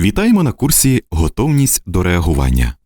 Вітаємо на курсі Готовність до реагування.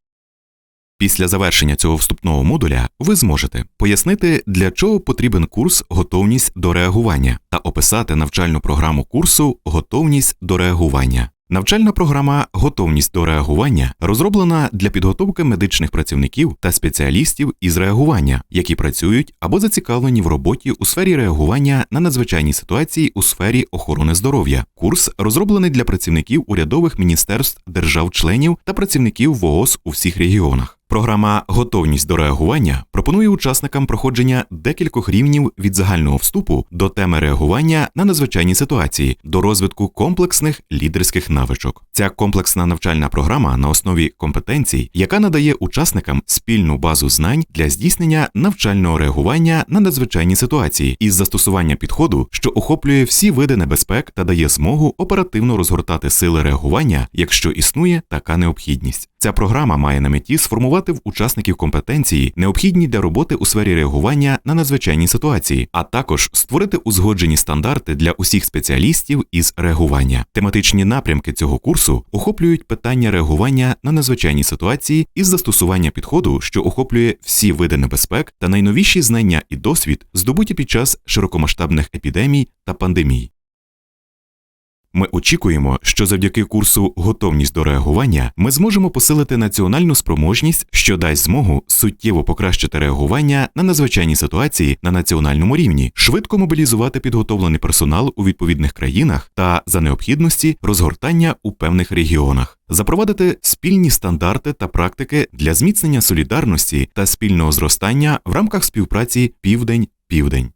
Після завершення цього вступного модуля ви зможете пояснити, для чого потрібен курс Готовність до реагування та описати навчальну програму курсу Готовність до реагування. Навчальна програма Готовність до реагування розроблена для підготовки медичних працівників та спеціалістів із реагування, які працюють або зацікавлені в роботі у сфері реагування на надзвичайні ситуації у сфері охорони здоров'я. Курс розроблений для працівників урядових міністерств держав-членів та працівників ВООЗ у всіх регіонах. Програма Готовність до реагування пропонує учасникам проходження декількох рівнів від загального вступу до теми реагування на надзвичайні ситуації до розвитку комплексних лідерських навичок. Ця комплексна навчальна програма на основі компетенцій, яка надає учасникам спільну базу знань для здійснення навчального реагування на надзвичайні ситуації із застосування підходу, що охоплює всі види небезпек та дає змогу оперативно розгортати сили реагування, якщо існує така необхідність. Ця програма має на меті сформувати в учасників компетенції, необхідні для роботи у сфері реагування на надзвичайні ситуації, а також створити узгоджені стандарти для усіх спеціалістів із реагування. Тематичні напрямки цього курсу охоплюють питання реагування на надзвичайні ситуації із застосування підходу, що охоплює всі види небезпек та найновіші знання і досвід, здобуті під час широкомасштабних епідемій та пандемій. Ми очікуємо, що завдяки курсу Готовність до реагування ми зможемо посилити національну спроможність, що дасть змогу суттєво покращити реагування на надзвичайні ситуації на національному рівні, швидко мобілізувати підготовлений персонал у відповідних країнах та за необхідності розгортання у певних регіонах, запровадити спільні стандарти та практики для зміцнення солідарності та спільного зростання в рамках співпраці Південь-Південь.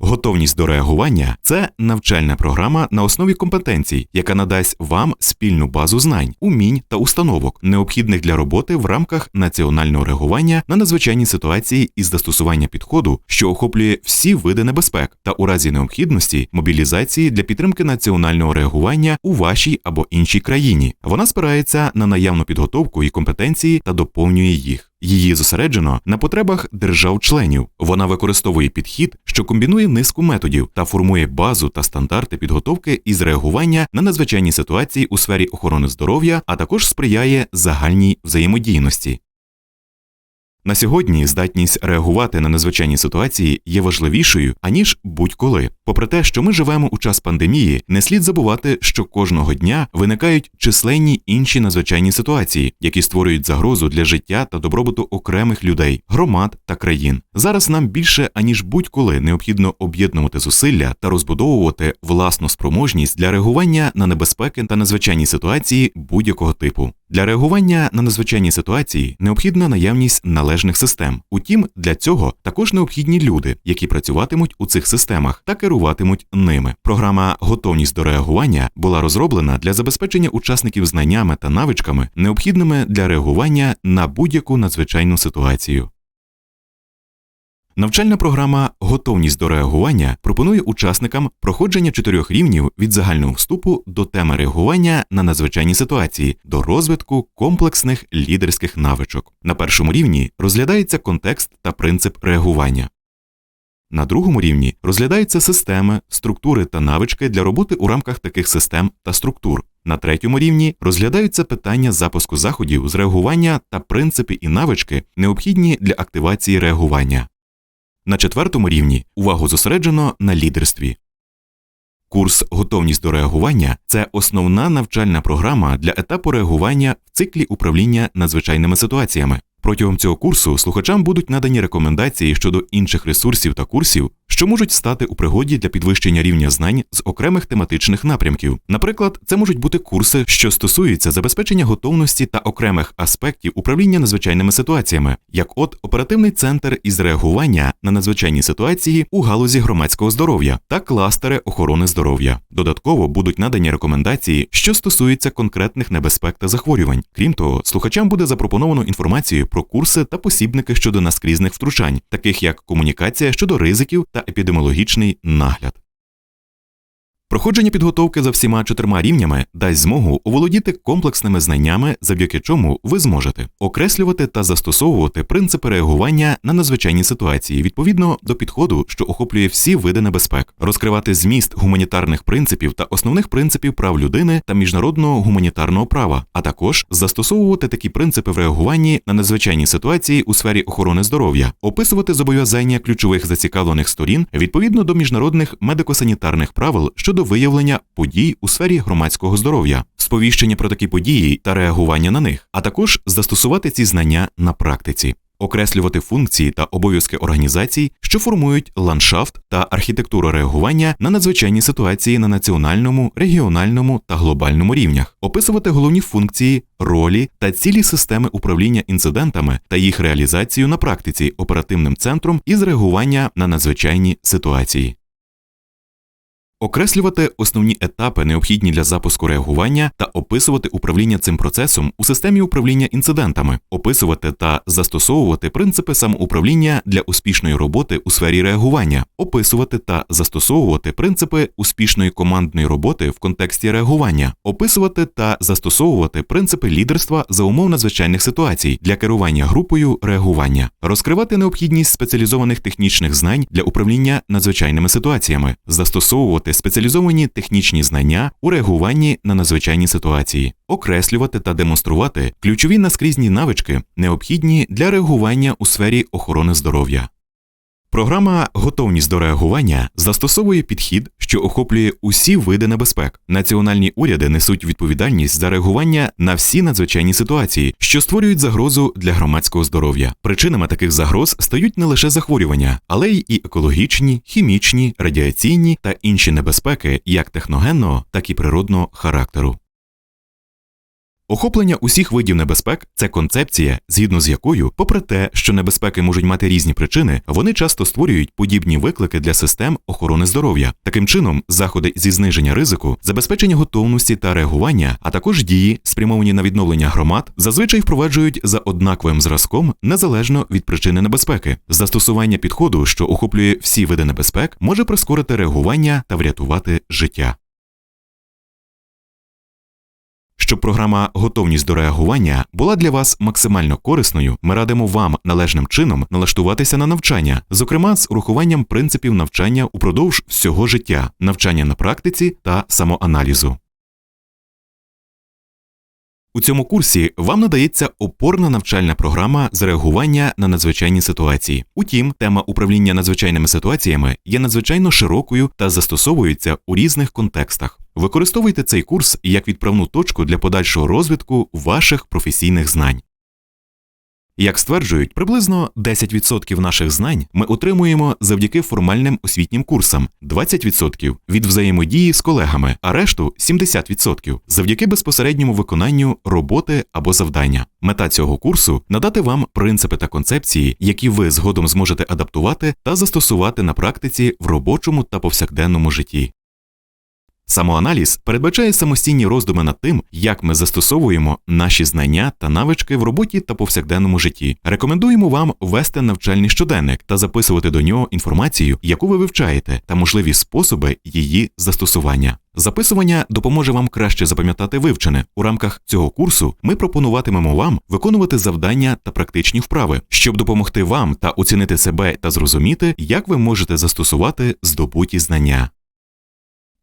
Готовність до реагування це навчальна програма на основі компетенцій, яка надасть вам спільну базу знань, умінь та установок, необхідних для роботи в рамках національного реагування на надзвичайні ситуації із застосування підходу, що охоплює всі види небезпек, та у разі необхідності мобілізації для підтримки національного реагування у вашій або іншій країні. Вона спирається на наявну підготовку і компетенції та доповнює їх. Її зосереджено на потребах держав-членів. Вона використовує підхід, що комбінує низку методів та формує базу та стандарти підготовки із реагування на надзвичайні ситуації у сфері охорони здоров'я, а також сприяє загальній взаємодійності. На сьогодні здатність реагувати на надзвичайні ситуації є важливішою аніж будь-коли. Попри те, що ми живемо у час пандемії, не слід забувати, що кожного дня виникають численні інші надзвичайні ситуації, які створюють загрозу для життя та добробуту окремих людей, громад та країн. Зараз нам більше аніж будь-коли необхідно об'єднувати зусилля та розбудовувати власну спроможність для реагування на небезпеки та надзвичайні ситуації будь-якого типу. Для реагування на надзвичайні ситуації необхідна наявність належних систем. Утім, для цього також необхідні люди, які працюватимуть у цих системах та керуватимуть ними. Програма Готовність до реагування була розроблена для забезпечення учасників знаннями та навичками, необхідними для реагування на будь-яку надзвичайну ситуацію. Навчальна програма Готовність до реагування пропонує учасникам проходження чотирьох рівнів від загального вступу до теми реагування на надзвичайні ситуації до розвитку комплексних лідерських навичок. На першому рівні розглядається контекст та принцип реагування. На другому рівні розглядаються системи, структури та навички для роботи у рамках таких систем та структур. На третьому рівні розглядаються питання запуску заходів з реагування та принципи і навички, необхідні для активації реагування. На четвертому рівні увагу зосереджено на лідерстві. Курс Готовність до реагування це основна навчальна програма для етапу реагування в циклі управління надзвичайними ситуаціями. Протягом цього курсу слухачам будуть надані рекомендації щодо інших ресурсів та курсів, що можуть стати у пригоді для підвищення рівня знань з окремих тематичних напрямків. Наприклад, це можуть бути курси, що стосуються забезпечення готовності та окремих аспектів управління надзвичайними ситуаціями, як от оперативний центр із реагування на надзвичайні ситуації у галузі громадського здоров'я та кластери охорони здоров'я. Додатково будуть надані рекомендації, що стосуються конкретних небезпек та захворювань. Крім того, слухачам буде запропоновано інформацію про курси та посібники щодо наскрізних втручань, таких як комунікація щодо ризиків та епідеміологічний нагляд. Проходження підготовки за всіма чотирма рівнями дасть змогу оволодіти комплексними знаннями, завдяки чому ви зможете окреслювати та застосовувати принципи реагування на надзвичайні ситуації відповідно до підходу, що охоплює всі види небезпек, розкривати зміст гуманітарних принципів та основних принципів прав людини та міжнародного гуманітарного права, а також застосовувати такі принципи в реагуванні на надзвичайні ситуації у сфері охорони здоров'я, описувати зобов'язання ключових зацікавлених сторін відповідно до міжнародних медико-санітарних правил щодо виявлення подій у сфері громадського здоров'я, сповіщення про такі події та реагування на них, а також застосувати ці знання на практиці. Окреслювати функції та обов'язки організацій, що формують ландшафт та архітектуру реагування на надзвичайні ситуації на національному, регіональному та глобальному рівнях, описувати головні функції, ролі та цілі системи управління інцидентами та їх реалізацію на практиці оперативним центром із реагування на надзвичайні ситуації. Окреслювати основні етапи, необхідні для запуску реагування, та описувати управління цим процесом у системі управління інцидентами, описувати та застосовувати принципи самоуправління для успішної роботи у сфері реагування, описувати та застосовувати принципи успішної командної роботи в контексті реагування, описувати та застосовувати принципи лідерства за умов надзвичайних ситуацій для керування групою реагування, розкривати необхідність спеціалізованих технічних знань для управління надзвичайними ситуаціями, застосовувати спеціалізовані технічні знання у реагуванні на надзвичайні ситуації, окреслювати та демонструвати ключові наскрізні навички, необхідні для реагування у сфері охорони здоров'я. Програма Готовність до реагування застосовує підхід, що охоплює усі види небезпек. Національні уряди несуть відповідальність за реагування на всі надзвичайні ситуації, що створюють загрозу для громадського здоров'я. Причинами таких загроз стають не лише захворювання, але й і екологічні, хімічні, радіаційні та інші небезпеки, як техногенного, так і природного характеру. Охоплення усіх видів небезпек це концепція, згідно з якою, попри те, що небезпеки можуть мати різні причини, вони часто створюють подібні виклики для систем охорони здоров'я. Таким чином, заходи зі зниження ризику, забезпечення готовності та реагування, а також дії, спрямовані на відновлення громад, зазвичай впроваджують за однаковим зразком незалежно від причини небезпеки. Застосування підходу, що охоплює всі види небезпек, може прискорити реагування та врятувати життя. Щоб програма Готовність до реагування була для вас максимально корисною, ми радимо вам належним чином налаштуватися на навчання, зокрема з урахуванням принципів навчання упродовж всього життя, навчання на практиці та самоаналізу. У цьому курсі вам надається опорна навчальна програма з реагування на надзвичайні ситуації. Утім, тема управління надзвичайними ситуаціями є надзвичайно широкою та застосовується у різних контекстах. Використовуйте цей курс як відправну точку для подальшого розвитку ваших професійних знань. Як стверджують, приблизно 10% наших знань ми отримуємо завдяки формальним освітнім курсам, 20% від взаємодії з колегами, а решту 70% завдяки безпосередньому виконанню роботи або завдання. Мета цього курсу надати вам принципи та концепції, які ви згодом зможете адаптувати та застосувати на практиці в робочому та повсякденному житті. Самоаналіз передбачає самостійні роздуми над тим, як ми застосовуємо наші знання та навички в роботі та повсякденному житті. Рекомендуємо вам вести навчальний щоденник та записувати до нього інформацію, яку ви вивчаєте, та можливі способи її застосування. Записування допоможе вам краще запам'ятати вивчене. У рамках цього курсу ми пропонуватимемо вам виконувати завдання та практичні вправи, щоб допомогти вам та оцінити себе та зрозуміти, як ви можете застосувати здобуті знання.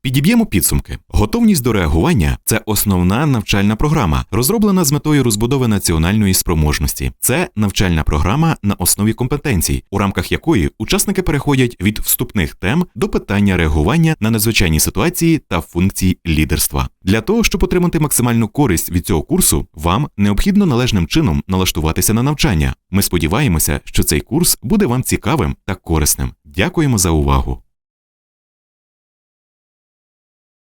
Підіб'ємо підсумки. Готовність до реагування це основна навчальна програма, розроблена з метою розбудови національної спроможності. Це навчальна програма на основі компетенцій, у рамках якої учасники переходять від вступних тем до питання реагування на надзвичайні ситуації та функції лідерства. Для того, щоб отримати максимальну користь від цього курсу, вам необхідно належним чином налаштуватися на навчання. Ми сподіваємося, що цей курс буде вам цікавим та корисним. Дякуємо за увагу.